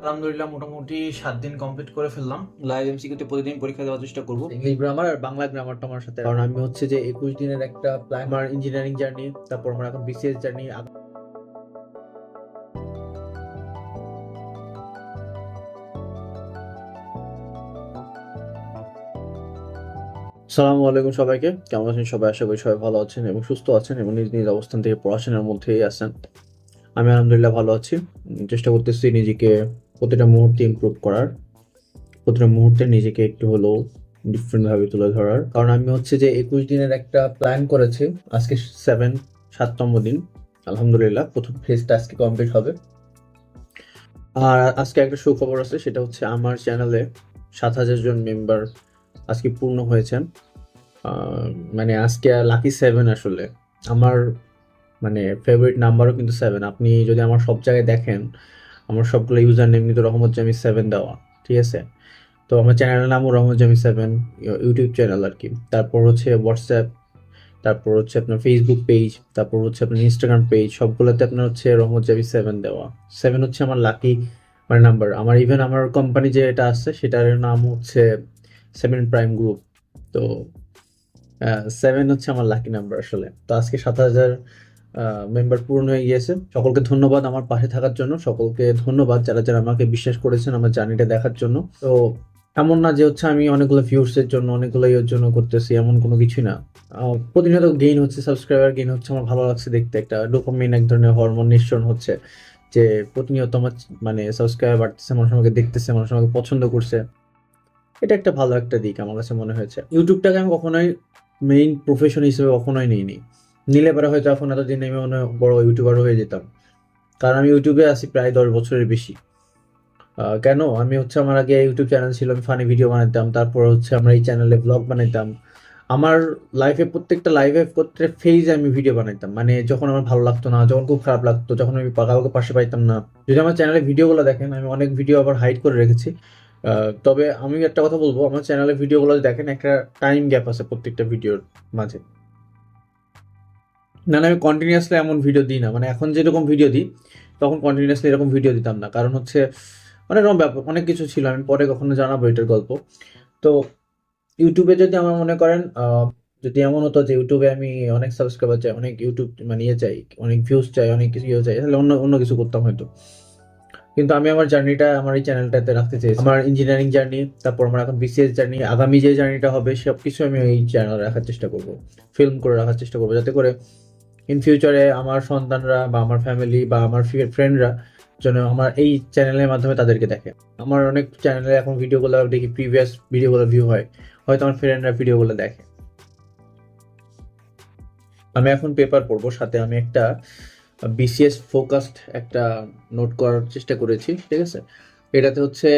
আলহামদুলিল্লাহ মোটামুটি সাত দিন কমপ্লিট করে ফেললাম। লাইভ এমসিকিউতে প্রতিদিন পরীক্ষা দেওয়ার চেষ্টা করব। ইংলিশ গ্রামার আর বাংলা গ্রামারটা আমার সাথে কারণ আমি হচ্ছে যে একুশ দিনের একটা প্ল্যান আমার ইঞ্জিনিয়ারিং জার্নি তারপর আমার এখন বিসিএস জার্নি সালামু আলাইকুম সবাইকে। কেমন আছেন সবাই? আশা করি সবাই ভালো আছেন এবং সুস্থ আছেন এবং নিজ নিজ অবস্থান থেকে পড়াশোনার মধ্যেই আছেন। আমি আলহামদুলিল্লাহ ভালো আছি। চেষ্টা করতেছি নিজেকে প্রতিটা মুহূর্তে ইম্প্রুভ করার, প্রতিটা মুহূর্তে নিজেকে একটু হলেও ডিফারেন্ট ভাবে তুলে ধরার। কারণ আমি হচ্ছে যে একুশ দিনের একটা প্ল্যান করেছি, আজকে সেভেন সাততম দিন, আলহামদুলিল্লাহ, প্রথম ফেজটা আজকে কমপ্লিট হবে। আর আজকে একটা সুখবর আছে, সেটা হচ্ছে আমার চ্যানেলে সাত হাজার জন মেম্বার আজকে পূর্ণ হয়েছেন। মানে আজকে লাকি সেভেন আসলে। আমার মানে ফেভারিট নাম্বারও কিন্তু সেভেন আপনি যদি আমার সব জায়গায় দেখেন আমার সবগুলো ইউজার নেম কিন্তু রহমত জামি সেভেন দেওয়া, ঠিক আছে? তো আমার চ্যানেলের নামও Rahmat Jami seven YouTube channel আর কি তারপর হচ্ছে হোয়াটসঅ্যাপ তারপর হচ্ছে আপনার ফেসবুক পেজ তারপর হচ্ছে আপনার ইনস্টাগ্রাম পেজ সবগুলোতে আপনার হচ্ছে রহমত জামি সেভেন দেওয়া। সেভেন হচ্ছে আমার লাকি মানে নাম্বার আমার ইভেন আমার কোম্পানি যে এটা আছে সেটার নাম হচ্ছে সেভেন প্রাইম গ্রুপ তো সেভেন হচ্ছে আমার লাকি নাম্বার আসলে। তো আজকে সাত হাজার মেম্বার পূর্ণ হয়ে গিয়েছে। সকলকে ধন্যবাদ আমার পাশে থাকার জন্য। সকলকে ধন্যবাদ যারা যারা আমাকে বিশ্বাস করেছেন আমার জার্নিটা দেখার জন্য। তো এমন না যে হচ্ছে আমি অনেকগুলো ভিউর্সের জন্য, অনেকগুলো ইয়ের জন্য করতেছি, এমন কোনো কিছুই না। প্রতিনিয়ত গেইন হচ্ছে সাবস্ক্রাইবার গেইন হচ্ছে, আমার ভালো লাগছে দেখতে। একটা ডোপামিন এক ধরনের হরমোন নিঃসরণ হচ্ছে, যে প্রতিনিয়ত আমার মানে সাবস্ক্রাইবার বাড়তেছে, মানুষ আমাকে দেখতেছে, মানুষ আমাকে পছন্দ করছে। এটা একটা ভালো একটা দিক আমার কাছে মনে হয়েছে। ইউটিউবটাকে আমি কখনোই মেইন প্রফেশন হিসেবে কখনোই নিইনি। নিলে পরে হয়তো এখন এতদিন আমি অনেক বড় ইউটিউবার হয়ে যেতাম। কারণ আমি ইউটিউবে আছি প্রায় দশ বছরের বেশি। কেন? আমি হচ্ছে আমার আগে ইউটিউব চ্যানেল ছিল, আমি ফানি ভিডিও বানাতাম তারপর হচ্ছে আমরা এই চ্যানেলে ব্লগ বানাইতাম। আমার লাইফে প্রত্যেকটা লাইফে প্রত্যেক ফেজে আমি ভিডিও বানাইতাম। মানে যখন আমার ভালো লাগতো না, যখন খুব খারাপ লাগতো, যখন আমি কাউকে পাশে পাইতাম না। যদি আমার চ্যানেলে ভিডিওগুলো দেখেন, আমি অনেক ভিডিও আবার হাইড করে রেখেছি। তবে আমি একটা কথা বলব, আমার চ্যানেলে ভিডিওগুলো দেখেন, একটা টাইম গ্যাপ আছে প্রত্যেকটা ভিডিওর মাঝে। না না আমি কন্টিনিউয়াসলি এমন ভিডিও দিই না। মানে এখন যেরকম ভিডিও দিই, তখন কন্টিনিউয়াসলি এরকম ভিডিও দিতাম না। কারণ হচ্ছে অনেক রকম ব্যাপার, অনেক কিছু ছিল। আমি পরে কখনো জানাব এটার গল্প। তো ইউটিউবে যদি আমার মনে করেন যদি এমন হতো যে ইউটিউবে আমি অনেক সাবস্ক্রাইবার চাই, অনেক ইউটিউব মানে ইয়ে চাই, অনেক ভিউজ চাই, অনেক কিছু ইয়ে চাই, তাহলে অন্য অন্য কিছু করতাম হয়তো। কিন্তু আমি আমার জার্নিটা, আমার এই চ্যানেলটাতে রাখতে চাই আমার ইঞ্জিনিয়ারিং জার্নি তারপর আমার এখন বিসিএস জার্নি আগামী যে জার্নিটা হবে সব কিছু আমি এই চ্যানেলে রাখার চেষ্টা করব। ফিল্ম করে রাখার চেষ্টা করব, যাতে করে ইন ফিউচারে আমার সন্তানরা বা আমার ফ্যামিলি বা আমার ফ্রেন্ডরা যেন আমার এই চ্যানেলের মাধ্যমে তাদেরকে দেখে। আমার অনেক চ্যানেলে এখন ভিডিওগুলো দেখি প্রিভিয়াস ভিডিওগুলো ভিউ হয়। হয়তো আমার ফ্রেন্ডরা ভিডিওগুলো দেখে। আমি এখন পেপার পড়ব, সাথে আমি একটা বিসিএস ফোকাসড একটা নোট করার চেষ্টা করেছি, ঠিক আছে? এটাতে হচ্ছে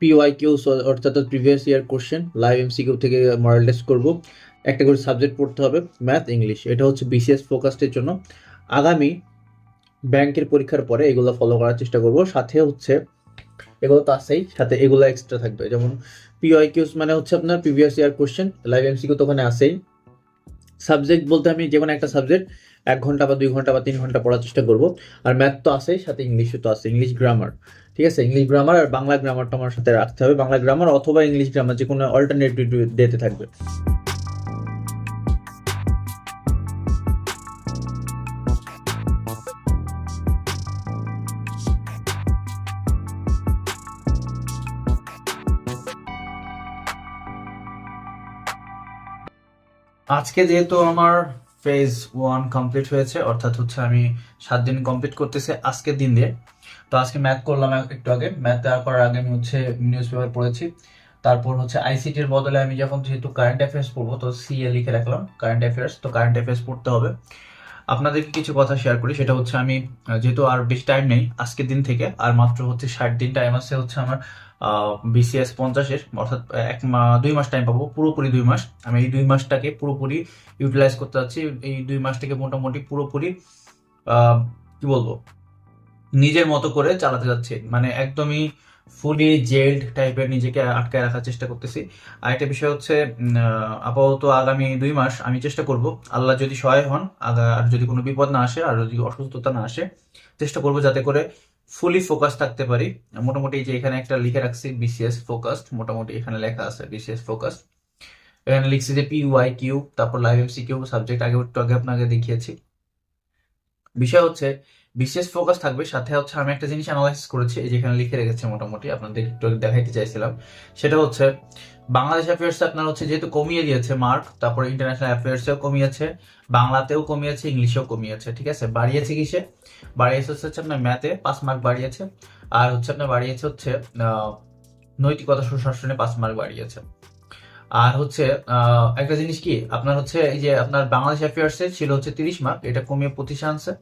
পিওয়াই কিউ অর্থাৎ previous year question live MCQ থেকে মডেল টেস্ট করব। একটা করে সাবজেক্ট পড়তে হবে ম্যাথ ইংলিশ এটা হচ্ছে বিসিএস ফোকাসডের জন্য। আগামী ব্যাংকের পরীক্ষার পরে এগুলো ফলো করার চেষ্টা করব। সাথে হচ্ছে, এগুলো তো আছেই, সাথে এগুলো এক্সট্রা থাকবে। যেমন পিওয়াই কিউস মানে হচ্ছে আপনার previous year question live MCQ তো ওখানে আছেই। সাবজেক্ট বলতে আমি যে কোনো একটা সাবজেক্ট এক ঘণ্টা বা দুই ঘণ্টা বা তিন ঘণ্টা পড়ার চেষ্টা করব। আর ম্যাথ তো আছেই, সাথে ইংলিশও তো আছে। ইংলিশ গ্রামার ঠিক আছে? ইংলিশ গ্রামার আর বাংলা গ্রামারটা আমার সাথে রাখতে হবে। বাংলা গ্রামার অথবা ইংলিশ গ্রামার যে কোনো অল্টারনেটিভ দিতে থাকবে। আজকে যেহেতু আমার ফেজ ওয়ান কমপ্লিট হয়েছে, অর্থাৎ হচ্ছে আমি সাত দিন কমপ্লিট করতেছি আজকের দিন দিয়ে। তো আজকে ম্যাথ করলাম একটু আগে। ম্যাথ দেওয়ার করার আগে আমি হচ্ছে নিউজ পেপার পড়েছি। তারপর হচ্ছে আইসিটির বদলে আমি যখন যেহেতু কারেন্ট অ্যাফেয়ার্স পড়ব, তো সিএ লিখে রাখলাম কারেন্ট অ্যাফেয়ার্স তো কারেন্ট অ্যাফেয়ার্স পড়তে হবে। আপনাদেরকে কিছু কথা শেয়ার করি, সেটা হচ্ছে আমি যেহেতু আর বেশি টাইম নেই, আজকের দিন থেকে, আর মাত্র হচ্ছে ষাট দিন টাইম আছে হচ্ছে আমার বিসিএস পঞ্চাশের, অর্থাৎ এক দুই মাস টাইম পাবো, পুরোপুরি দুই মাস। আমি এই দুই মাসটাকে পুরোপুরি ইউটিলাইজ করতে যাচ্ছি, এই দুই মাসটাকে মোটামুটি পুরোপুরি কি বলব, নিজের মতো করে চালাতে যাচ্ছি। মানে একদমই ফুলি জেল্ড টাইপের নিজেকে আটকায় রাখার চেষ্টা করতেছি। আর একটা বিষয় হচ্ছে আপাতত আগামী দুই মাস আমি চেষ্টা করব, আল্লাহ যদি সহায় হন আর যদি কোনো বিপদ না আসে, আর যদি অসুস্থতা না আসে, চেষ্টা করব যাতে করে ফুলি ফোকাস থাকতে পারি। মোটামুটি যে এখানে একটা লিখে রাখছি বিসিএস ফোকাসড মোটামুটি এখানে লেখা আছে বিসিএস ফোকাসড এখানে লিখছি যে পি ওয়াই কিউ তারপর লাইভ এমসি কিউ সাবজেক্ট আগে একটু আগে আপনাকে দেখিয়েছি। বিষয় হচ্ছে বিশেষ ফোকাস থাকবে। সাথে হচ্ছে আমি একটা জিনিস অ্যানালাইসিস করেছি যেখানে লিখে রেখেছি মোটামুটি, আপনাদের একটু দেখাইতে চাইছিলাম। সেটা হচ্ছে, বাংলাদেশ অ্যাফেয়ার্স আপনার হচ্ছে যেহেতু কমিয়ে দিয়েছে মার্ক তারপরে ইন্টারন্যাশনাল অ্যাফেয়ার্সেও কমিয়েছে, বাংলাতেও কমিয়েছে, ইংলিশেও কমিয়েছে, ঠিক আছে? বাড়িয়েছে কিসে? বাড়িয়েছে হচ্ছে আপনার ম্যাথে পাঁচ মার্ক বাড়িয়েছে। আর হচ্ছে আপনার বাড়িয়েছে হচ্ছে নৈতিকতা সুশাসনে পাঁচ মার্ক বাড়িয়েছে। আর হচ্ছে একটা জিনিস কি? আপনার হচ্ছে এই যে আপনার বাংলাদেশ অ্যাফেয়ার্সে ছিল হচ্ছে তিরিশ মার্ক এটা কমিয়ে পঁচিশে আনছে।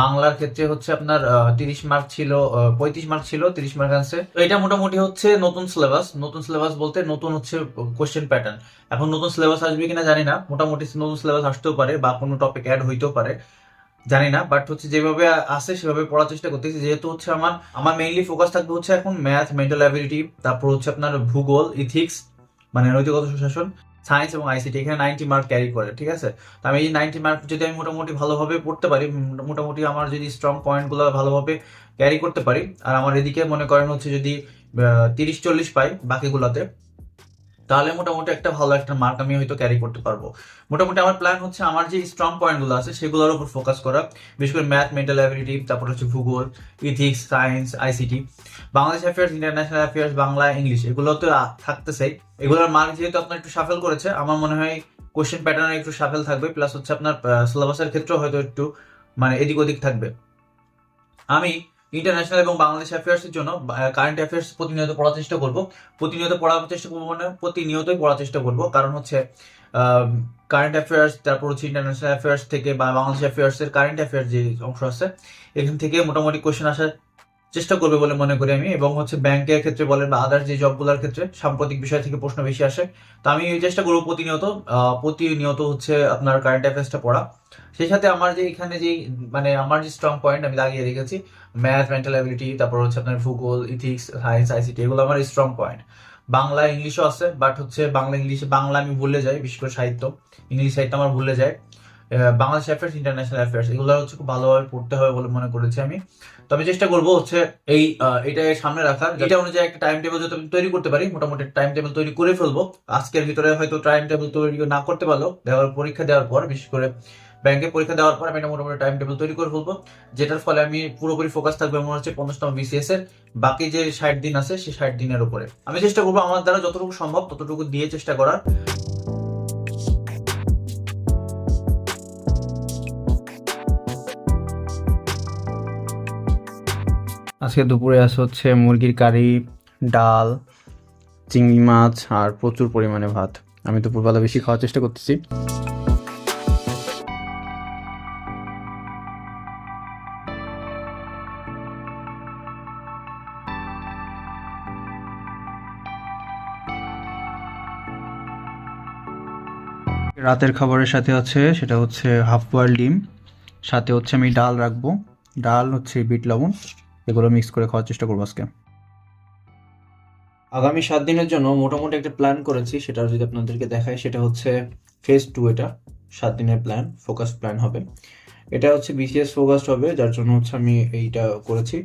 বাংলার ক্ষেত্রে হচ্ছে আপনার তিরিশ মার্ক ছিল পঁয়ত্রিশ মার্ক ছিল, তিরিশ মার্ক আনছে তো এটা মোটামুটি হচ্ছে নতুন সিলেবাস নতুন সিলেবাস বলতে নতুন হচ্ছে কোশ্চেন প্যাটার্ন এখন নতুন সিলেবাস আসবে কিনা জানি না, মোটামুটি নতুন সিলেবাস আসতেও পারে বা কোনো টপিক অ্যাড হইতেও পারে, জানি না। বাট হচ্ছে যেভাবে আসে সেভাবে পড়ার চেষ্টা করতেছি। যেহেতু হচ্ছে আমার আমার মেইনলি ফোকাস থাকবে হচ্ছে এখন ম্যাথ মেন্টাল অ্যাবিলিটি তারপর হচ্ছে আপনার ভূগোল ইথিক্স মানে নৈতিকতা, সুশাসন। সায়েন্স এবং আইসিটি এখানে নাইনটি মার্ক ক্যারি করে, ঠিক আছে? তো আমি এই নাইনটি মার্ক যদি আমি মোটামুটি ভালোভাবে পড়তে পারি মোটামুটি আমার যদি স্ট্রং পয়েন্টগুলো ভালোভাবে ক্যারি করতে পারি, আর আমার এদিকে মনে করেন হচ্ছে যদি তিরিশ চল্লিশ পাই বাকিগুলোতে তাহলে মোটামুটি একটা ভালো একটা মার্ক আমি হয়তো ক্যারি করতে পারব। মোটামুটি আমার প্ল্যান হচ্ছে আমার যে স্ট্রং পয়েন্টগুলো আছে সেগুলোর উপর ফোকাস করা, বিশেষ করে ম্যাথ মেন্টাল অ্যাবিলিটি তারপর হচ্ছে ভূগোল ethics science ICT Bangladesh affairs international affairs Bangla English এগুলো তো থাকতেছেই। এগুলোর মার্ক যেহেতু আপনার একটু সাফেল করেছে, আমার মনে হয় কোশ্চেন প্যাটার্নে একটু সাফেল থাকবে প্লাস হচ্ছে আপনার সিলেবাসের ক্ষেত্রেও হয়তো একটু মানে এদিক ওদিক থাকবে। আমি ইন্টারন্যাশনাল এবং বাংলাদেশ অ্যাফেয়ার্সের জন্য কারেন্ট অ্যাফেয়ার্স প্রতিনিয়ত পড়ার চেষ্টা করব। প্রতিনিয়ত পড়ার চেষ্টা করব মানে প্রতিনিয়তই পড়ার চেষ্টা করব। কারণ হচ্ছে কারেন্ট অ্যাফেয়ার্স তারপর হচ্ছে ইন্টারন্যাশনাল অ্যাফেয়ার্স থেকে বা বাংলাদেশ অ্যাফেয়ার্স এর কারেন্ট অ্যাফেয়ার্স যে অংশ আছে, এখান থেকে মোটামুটি কোশ্চেন আসার চেষ্টা করবে বলে মনে করি আমি। এবং হচ্ছে ব্যাংকের ক্ষেত্রে বলেন বা আদার্স যে জবগুলোর ক্ষেত্রে সাম্প্রতিক বিষয় থেকে প্রশ্ন বেশি আসে। তো আমি এই চেষ্টা করব প্রতিনিয়ত প্রতিনিয়ত হচ্ছে আপনার কারেন্ট অ্যাফেয়ার্সটা পড়া। সেই সাথে আমার যে এখানে যে মানে আমার যে স্ট্রং পয়েন্ট আমি লাগিয়ে রেখেছি ম্যাথ মেন্টাল অ্যাবিলিটি তারপর হচ্ছে আপনার ভূগোল ইথিক্স সায়েন্স আইসিটি এগুলো আমার স্ট্রং পয়েন্ট বাংলা, ইংলিশও আছে বাট হচ্ছে বাংলা, ইংলিশে, বাংলা আমি ভুলে যাই, বিশেষ করে সাহিত্য। ইংলিশ, সাহিত্য আমার ভুলে যায়। বাংলাদেশ অ্যাফেয়ার্স ইন্টারন্যাশনাল অ্যাফেয়ার্স এগুলো হচ্ছে খুব ভালোভাবে পড়তে হবে বলে মনে করেছি আমি। তবে চেষ্টা করব হচ্ছে এই এটা সামনে রাখার। এটা অনুযায়ী একটা টাইম টেবিল যদি আমি তৈরি করতে পারি মোটামুটি টাইম টেবিল তৈরি করে ফেলব। আজকের ভিতরে হয়তো টাইম টেবিল তৈরি না করতে পারল। দেওয়ার পরীক্ষা দেওয়ার পর বিশেষ করে ব্যাংকে পরীক্ষা দেওয়ার পর আমি একটা মোটামুটি টাইম টেবিল তৈরি করে ফেলব। যেটার ফলে আমি পুরোপুরি ফোকাস থাকবে মনে হচ্ছে পঞ্চাশতম বিসিএস এর। বাকি যে ষাট দিন আছে সেই ষাট দিনের উপরে। আমি চেষ্টা করব আমার দ্বারা যতটুকু সম্ভব ততটুকু দিয়ে চেষ্টা করার। আজকে দুপুরে আছে হচ্ছে মুরগির কারি, ডাল, চিংড়ি মাছ আর প্রচুর পরিমাণে ভাত। আমি দুপুরবেলা বেশি খাওয়ার চেষ্টা করতেছি। রাতের খাবারের সাথে আছে, সেটা হচ্ছে হাফ বয়েল ডিম। সাথে হচ্ছে আমি ডাল রাখব। ডাল হচ্ছে বিট লবণ। এগুলো মিক্স করে খাওয়ার চেষ্টা করব আজকে। আগামী সাত দিনের জন্য মোটামুটি একটা প্ল্যান করেছি, সেটা যদি আপনাদেরকে দেখাই, সেটা হচ্ছে ফেজ টু এটা, সাত দিনের প্ল্যান ফোকাস প্ল্যান হবে। এটা হচ্ছে বিসিএস ফোকাসড হবে, যার জন্য হচ্ছে আমি এইটা করেছি।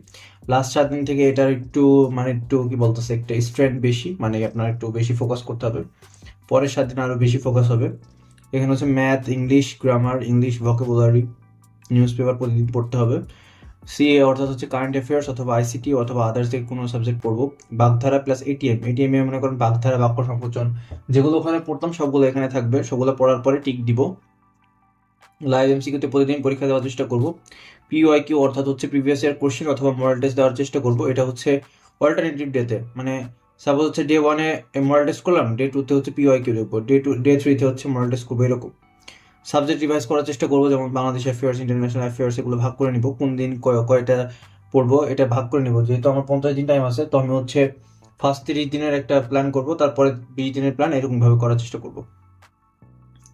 লাস্ট সাত দিন থেকে এটার একটু মানে একটু কি বলতেছে, একটা স্ট্রেন্থ বেশি মানে আপনার একটু বেশি ফোকাস করতে হবে। পরের সাত দিন আরও বেশি ফোকাস হবে। এখানে হচ্ছে math English grammar English vocabulary news paper প্রতিদিন পড়তে হবে। সিএ অর্থাৎ হচ্ছে কারেন্ট অ্যাফেয়ার্স অথবা আইসিটি অথবা আদার্স থেকে কোনো সাবজেক্ট পড়ব, বাগধারা প্লাস এটিএম এটিএম এ মনে করেন বাগধারা, বাক্য সংকোচন, যেগুলো ওখানে পড়তাম সবগুলো এখানে থাকবে, সবগুলো পড়ার পরে টিক দিব। লাইভ এমসিকিউতে প্রতিদিন পরীক্ষা দেওয়ার চেষ্টা করব। পিওয়াই কিউ অর্থাৎ হচ্ছে প্রিভিয়াস ইয়ার কোশ্চেন অথবা মডেল টেস্ট দেওয়ার চেষ্টা করব। এটা হচ্ছে অল্টারনেটিভ ডেতে মানে সাপোজ হচ্ছে ডে ওয়ানে মডেল টেস্ট করলাম ডে টুতে হচ্ছে পিওয়াই কিউর উপর ডে টু ডে থ্রিতে হচ্ছে মডেল টেস্ট করব, এরকম। সাবজেক্ট রিভাইজ করার চেষ্টা করব, যেমন বাংলাদেশ অ্যাফেয়ার্স ইন্টারন্যাশনাল অ্যাফেয়ার্স এগুলো ভাগ করে নিব, কোন দিন কয়- কয়টা পড়ব এটা ভাগ করে নিব। যেহেতু আমার পঞ্চাশ দিন টাইম আছে, তো আমি হচ্ছে ফার্স্ট তিরিশ দিনের একটা প্ল্যান করব, তারপরে বিশ দিনের প্ল্যান এরকমভাবে করার চেষ্টা করব।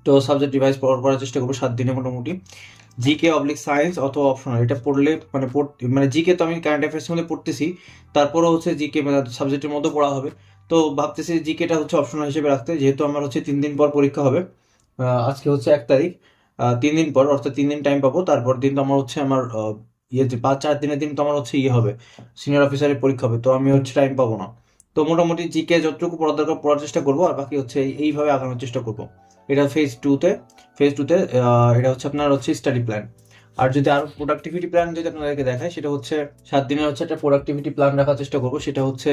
তো সাবজেক্ট রিভাইজ করার চেষ্টা করব সাত দিনে মোটামুটি। জিকে অবলিক সায়েন্স অথবা অপশনাল এটা পড়লে মানে মানে জিকে তো আমি কারেন্ট অ্যাফেয়ার্স মধ্যে পড়তেছি, তারপরেও হচ্ছে জিকে মানে সাবজেক্টের মধ্যে পড়া হবে। তো ভাবতেছি জিকেটা হচ্ছে অপশনাল হিসেবে রাখতে, যেহেতু আমার হচ্ছে তিন দিন পর পরীক্ষা হবে। আজকে হচ্ছে এক তারিখ। তিন দিন পর, অর্থাৎ তিন দিন টাইম পাবো। তারপর দিন তো আমার হচ্ছে আমার ইয়েতে পাঁচ, চার দিনের দিন তো আমার হচ্ছে ইয়ে হবে। সিনিয়র অফিসারের পরীক্ষা হবে। তো আমি হচ্ছে টাইম পাবো না। তো মোটামুটি জিকে যতটুকু পড়ার দরকার, পড়ার চেষ্টা করব। আর বাকি হচ্ছে এইভাবে আগানোর চেষ্টা করব। এটা ফেজ টুতে ফেজ টুতে এটা হচ্ছে আপনার হচ্ছে স্টাডি প্ল্যান আর যদি আরও প্রোডাক্টিভিটি প্ল্যান যদি আপনাদেরকে দেখায় সেটা হচ্ছে সাত দিনের হচ্ছে একটা প্রোডাক্টিভিটি প্ল্যান রাখার চেষ্টা করব। সেটা হচ্ছে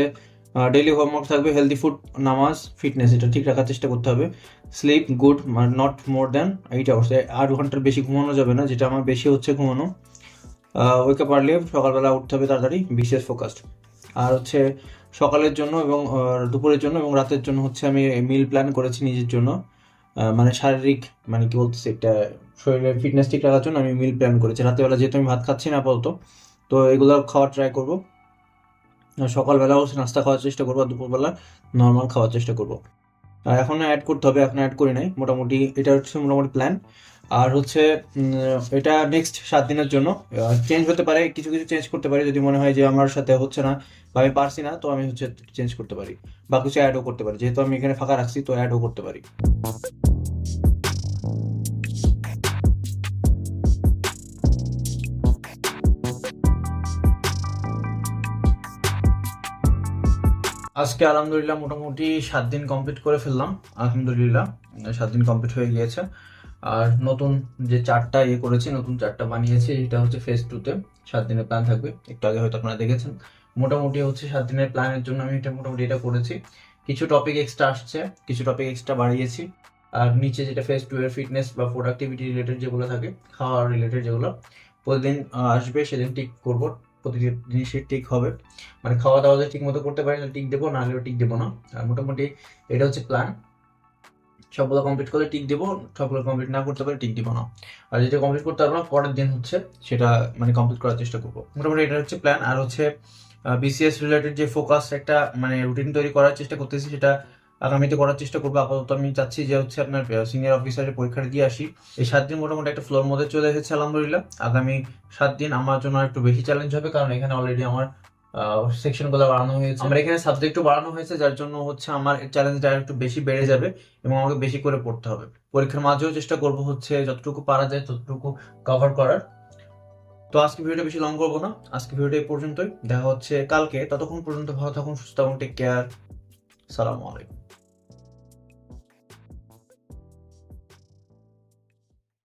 ডেইলি হোমওয়ার্ক থাকবে হেলদি ফুড নামাজ ফিটনেস এটা ঠিক রাখার চেষ্টা করতে হবে। Sleep good not more than eight hours আট ঘণ্টার বেশি ঘুমানো যাবে না, যেটা আমার বেশি হচ্ছে ঘুমানো। ওয়েক আপ আর্লি সকালবেলা উঠতে হবে তাড়াতাড়ি বিশেষ ফোকাসড আর হচ্ছে সকালের জন্য এবং দুপুরের জন্য এবং রাতের জন্য হচ্ছে আমি মিল প্ল্যান করেছি নিজের জন্য। মানে শারীরিক মানে কি বলতেছে, একটা শরীরের ফিটনেস ঠিক রাখার জন্য আমি মিল প্ল্যান করেছি। রাতেরবেলা যেহেতু আমি ভাত খাচ্ছি না আপাতত, তো এগুলো খাওয়ার ট্রাই করব। সকালবেলা হচ্ছে নাস্তা খাওয়ার চেষ্টা করব, আর দুপুরবেলা নর্মাল খাওয়ার চেষ্টা করব। আর এখন অ্যাড করতে হবে, এখন অ্যাড করি নাই, মোটামুটি এটা হচ্ছে মোটামুটি প্ল্যান আর হচ্ছে এটা নেক্সট সাত দিনের জন্য চেঞ্জ হতে পারে, কিছু কিছু চেঞ্জ করতে পারি, যদি মনে হয় যে আমার সাথে হচ্ছে না বা আমি পারছি না, তো আমি হচ্ছে চেঞ্জ করতে পারি। বা কিছু অ্যাডও করতে পারি, যেহেতু আমি এখানে ফাঁকা রাখছি, তো অ্যাডও করতে পারি। আজকে আলহামদুলিল্লাহ মোটামুটি সাত দিন কমপ্লিট করে ফেললাম, আলহামদুলিল্লাহ। সাত দিন কমপ্লিট হয়ে গিয়েছে। আর নতুন যে চারটা ইয়ে করেছি, নতুন চারটা বানিয়েছি, এটা হচ্ছে ফেজ টুতে সাত দিনের প্ল্যান থাকবে। একটু আগে হয়তো আপনারা দেখেছেন। মোটামুটি হচ্ছে সাত দিনের প্ল্যানের জন্য আমি এটা মোটামুটি এটা করেছি। কিছু টপিক এক্সট্রা আসছে, কিছু টপিক এক্সট্রা বাড়িয়েছি। আর নিচে যেটা ফেজ টু এর ফিটনেস বা প্রোডাক্টিভিটি রিলেটেড যেগুলো থাকে খাওয়ার রিলেটেড যেগুলো, প্রতিদিন আসবে, সেদিন টিক করব। প্রতিদিন জিনিসই টিক হবে। মানে খাওয়া দাওয়া ঠিক মতো করতে পারি টিক দেবো না হলেও টিক দেবো না। আর মোটামুটি এটা হচ্ছে প্ল্যান সবগুলো কমপ্লিট করলে টিক দেবো, সবগুলো কমপ্লিট না করতে পারে টিক দিব না। আর যেটা কমপ্লিট করতে পারব না, পরের দিন হচ্ছে সেটা মানে কমপ্লিট করার চেষ্টা করব। মোটামুটি এটা হচ্ছে প্ল্যান আর হচ্ছে বিসিএস রিলেটেড যে ফোকাস একটা মানে রুটিন তৈরি করার চেষ্টা করতেছি, সেটা আগামীতে করার চেষ্টা করব। আপাতত আমি চাচ্ছি যে হচ্ছে আপনার সিনিয়র অফিসারের পরীক্ষাটা দিয়ে আসি। এই সাত দিন মোটামুটি একটা ফ্লোর মধ্যে চলে এসেছে, আলহামদুলিল্লাহ। আগামী সাত দিন আমার জন্য একটু বেশি চ্যালেঞ্জ হবে, কারণ এখানে অলরেডি আমার সেকশনগুলো বাড়ানো হয়েছে। আমার এখানে সাবজেক্টও বাড়ানো হয়েছে, যার জন্য হচ্ছে আমার চ্যালেঞ্জটা একটু বেশি বেড়ে যাবে এবং আমাকে বেশি করে পড়তে হবে। পরীক্ষার মাঝেও চেষ্টা করব হচ্ছে যতটুকু পারা যায় ততটুকু কভার করার। তো আজকে ভিডিওটা বেশি লং করব না। আজকে ভিডিওটা এই পর্যন্তই। দেখা হচ্ছে কালকে। ততক্ষণ পর্যন্ত ভালো থাকুন, সুস্থ থাকুন টেক কেয়ার সালামু আলাইকুম।